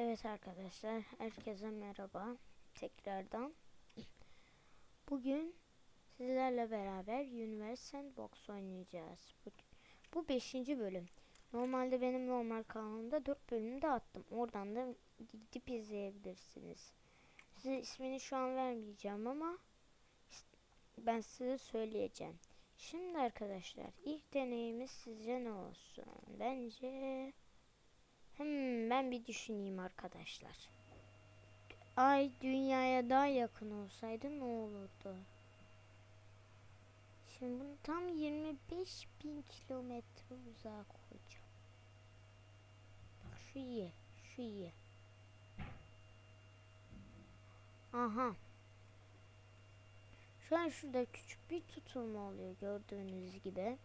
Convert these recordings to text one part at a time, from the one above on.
Evet arkadaşlar, herkese merhaba tekrardan. Bugün sizlerle beraber Universe Sandbox oynayacağız. Bu, bu 5. bölüm. Normalde benim normal kanalımda 4 bölümde attım. Oradan da gidip izleyebilirsiniz. Size ismini şu an vermeyeceğim ama ben size söyleyeceğim. Şimdi arkadaşlar ilk deneyimiz sizce ne olsun? Bence Hmm, ben bir düşüneyim arkadaşlar. Ay dünyaya daha yakın olsaydı ne olurdu? Şimdi bunu tam 25 bin kilometre uzağa koyacağım. Bak şu iyi, şu iyi. Aha. Şu an şurada küçük bir tutulma oluyor gördüğünüz gibi.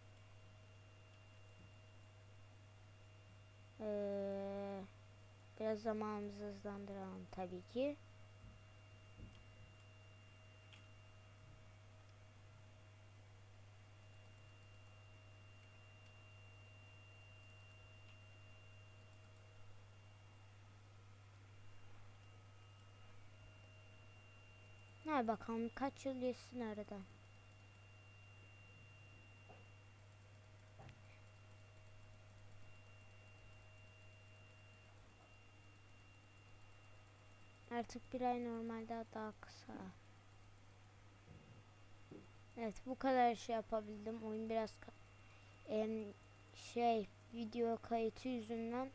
Ee, biraz zamanımızı hızlandıralım tabii ki. Ne bakalım kaç yıl geçsin arada. Artık bir ay normalde daha kısa. Evet bu kadar şey yapabildim. Oyun biraz em, şey video kayıtı yüzünden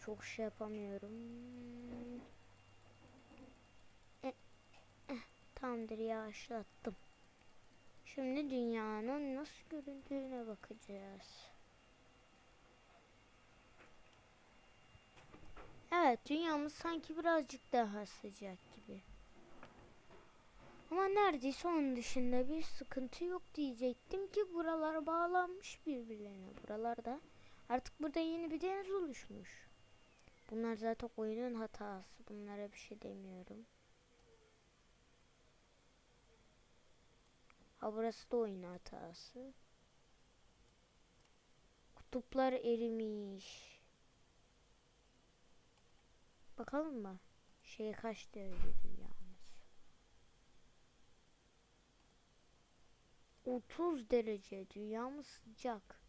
çok şey yapamıyorum. Eh, eh, tamamdır yavaşlattım. Şimdi dünyanın nasıl göründüğüne bakacağız. Evet dünyamız sanki birazcık daha sıcak gibi. Ama neredeyse onun dışında bir sıkıntı yok diyecektim ki buralar bağlanmış birbirlerine. Buralarda artık burada yeni bir deniz oluşmuş. Bunlar zaten oyunun hatası. Bunlara bir şey demiyorum. Ha burası da oyun hatası. Kutuplar erimiş. Bakalım mı? Şey kaç derece dünyamız? 30 derece dünyamız sıcak.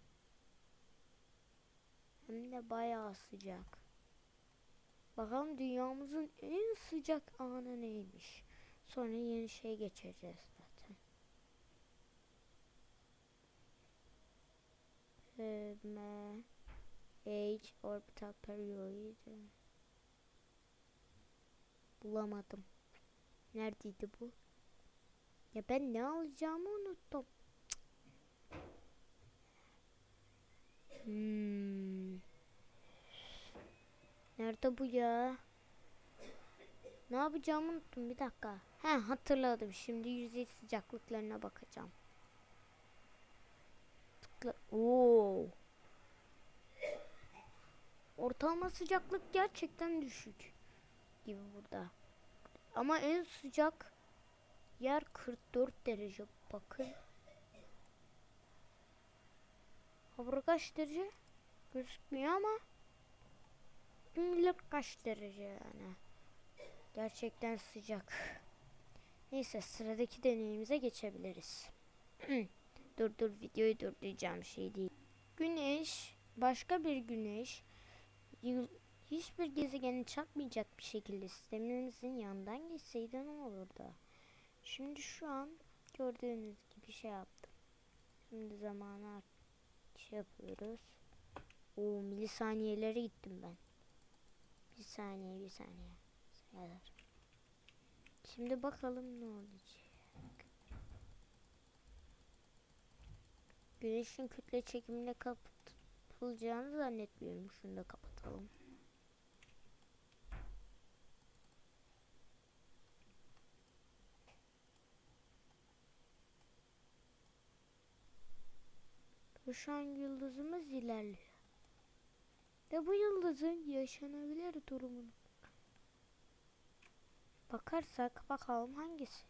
Hem de bayağı sıcak. Bakalım dünyamızın en sıcak anı neymiş? Sonra yeni şey geçeceğiz zaten. M Age orbital period bulamadım. Neredeydi bu? Ya ben ne alacağımı unuttum. Hmm. Nerede bu ya? Ne yapacağımı unuttum bir dakika. He hatırladım. Şimdi yüzey sıcaklıklarına bakacağım. Tıkla. Oo. Ortalama sıcaklık gerçekten düşük gibi burada. Ama en sıcak yer 44 derece. Bakın. Hava kaç derece? Gözükmüyor ama bilir kaç derece yani. Gerçekten sıcak. Neyse sıradaki deneyimize geçebiliriz. dur dur videoyu durduracağım şey değil. Güneş, başka bir güneş, hiçbir gezegeni çarpmayacak bir şekilde sistemimizin yanından geçseydi ne olurdu? Şimdi şu an gördüğünüz gibi şey yaptım. Şimdi zamanı şey yapıyoruz. O milisaniyelere gittim ben. Bir saniye bir saniye. Sayılır. Şimdi bakalım ne olacak. Güneşin kütle çekimine kapatılacağını zannetmiyorum. Şunu da kapatalım. An yıldızımız ilerliyor. Ve bu yıldızın yaşanabilir durumunu bakarsak bakalım hangisi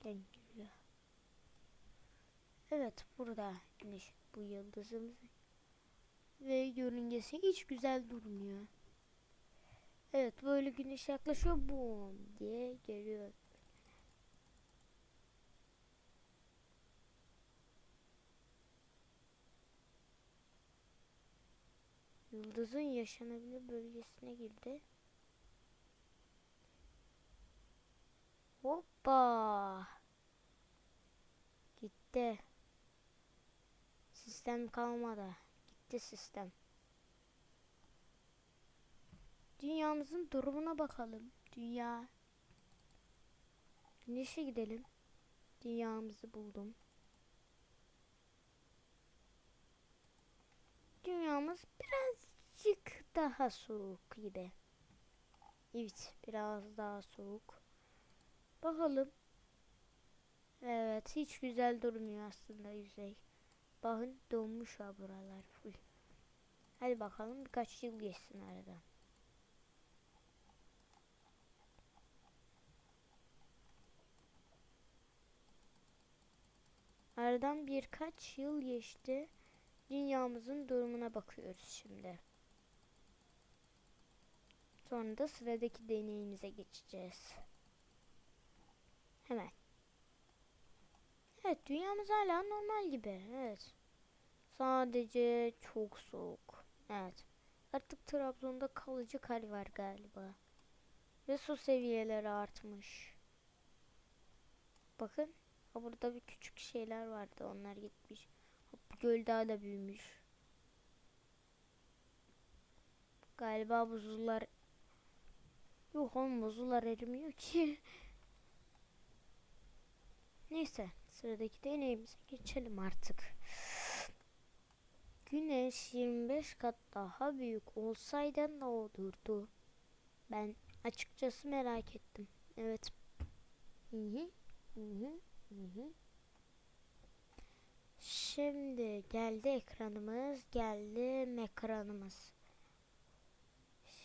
geliyor. Evet burada güneş bu yıldızımız ve yörüngesi hiç güzel durmuyor. Evet böyle güneş yaklaşıyor bum diye geliyor. Yıldızın yaşanabilir bölgesine girdi. Hoppa. Gitti. Sistem kalmadı. Gitti sistem. Dünyamızın durumuna bakalım. Dünya. Güneşe gidelim. Dünyamızı buldum. Dünyamız birazcık daha soğuk gibi. Evet, biraz daha soğuk. Bakalım. Evet, hiç güzel durmuyor aslında yüzey. Bakın donmuş ha buralar full. Hadi bakalım birkaç yıl geçsin aradan. Aradan birkaç yıl geçti. Dünyamızın durumuna bakıyoruz şimdi. Sonra da sıradaki deneyimize geçeceğiz. Hemen. Evet dünyamız hala normal gibi. Evet. Sadece çok soğuk. Evet. Artık Trabzon'da kalıcı kar var galiba. Ve su seviyeleri artmış. Bakın. Burada bir küçük şeyler vardı. Onlar gitmiş. Göl daha da büyümüş. Galiba buzullar Yok oğlum buzullar erimiyor ki. Neyse sıradaki deneyimize geçelim artık. Güneş 25 kat daha büyük olsaydı ne olurdu? Ben açıkçası merak ettim. Evet. Hı hı. Hı hı. Hı hı. Şimdi geldi ekranımız, geldi ekranımız.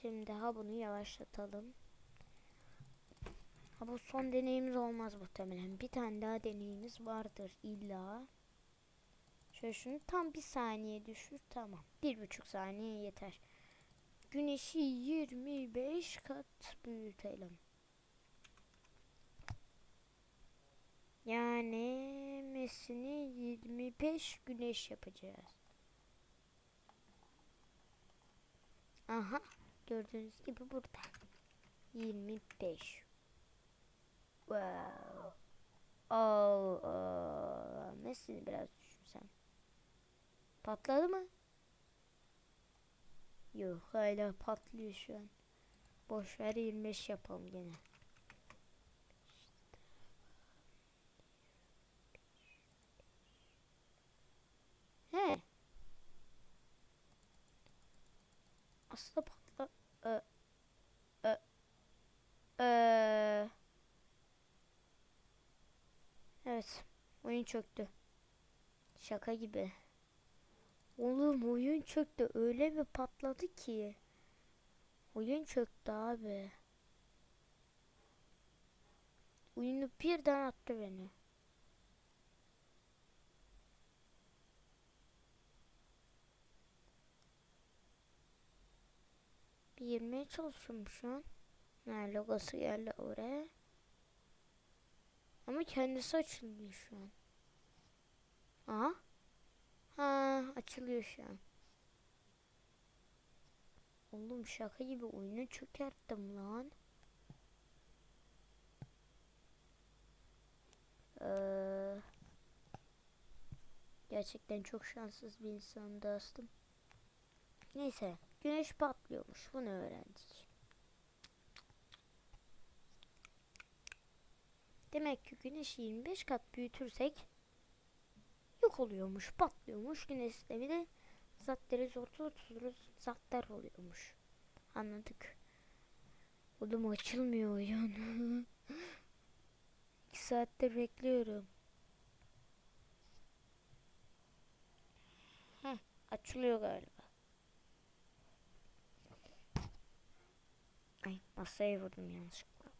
Şimdi ha bunu yavaşlatalım. Ha bu son deneyimiz olmaz muhtemelen. Bir tane daha deneyimiz vardır illa. Şöyle şunu tam bir saniye düşür tamam. Bir buçuk saniye yeter. Güneşi 25 kat büyütelim. Yani mesini 25 güneş yapacağız. Aha gördüğünüz gibi burada. 25. Wow. Oh. Mesini biraz düşünsem. Patladı mı? Yok hala patlıyor şu an. Boş ver 25 yapalım gene. He. Aslında patla... Ö, ö, ö. Evet. Oyun çöktü. Şaka gibi. Oğlum oyun çöktü. Öyle bir patladı ki. Oyun çöktü abi. Oyunu birden attı beni. Bir girmeye çalışıyorum şu an. Ha, logosu geldi oraya. Ama kendisi açılmıyor şu an. Aha. Ha açılıyor şu an. Oğlum şaka gibi oyunu çökerttim lan. Ee, gerçekten çok şanssız bir insan dostum. Neyse güneş patlıyormuş bunu öğrendik. Demek ki güneşi 25 kat büyütürsek yok oluyormuş, patlıyormuş. Güneş sistemi de zatları zor tuturuz, zatlar oluyormuş. Anladık. Oğlum açılmıyor oyun. İki saattir bekliyorum. Heh, açılıyor galiba. Ay masaya vurdum yanlışlıkla.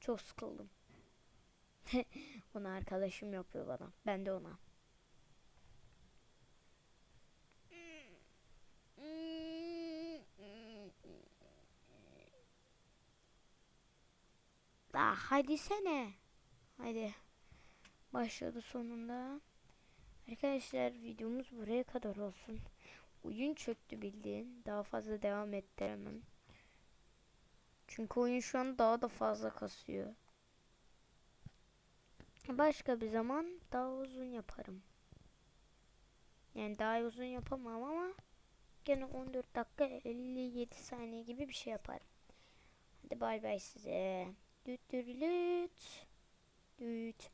Çok sıkıldım. onu arkadaşım yapıyor bana. Ben de ona. Daha hadi sene. Hadi. Başladı sonunda. Arkadaşlar videomuz buraya kadar olsun. Oyun çöktü bildiğin. Daha fazla devam ettiremem. Çünkü oyun şu an daha da fazla kasıyor. Başka bir zaman daha uzun yaparım. Yani daha uzun yapamam ama gene 14 dakika 57 saniye gibi bir şey yaparım. Hadi bay bay size. Düt dürülüt. Düt.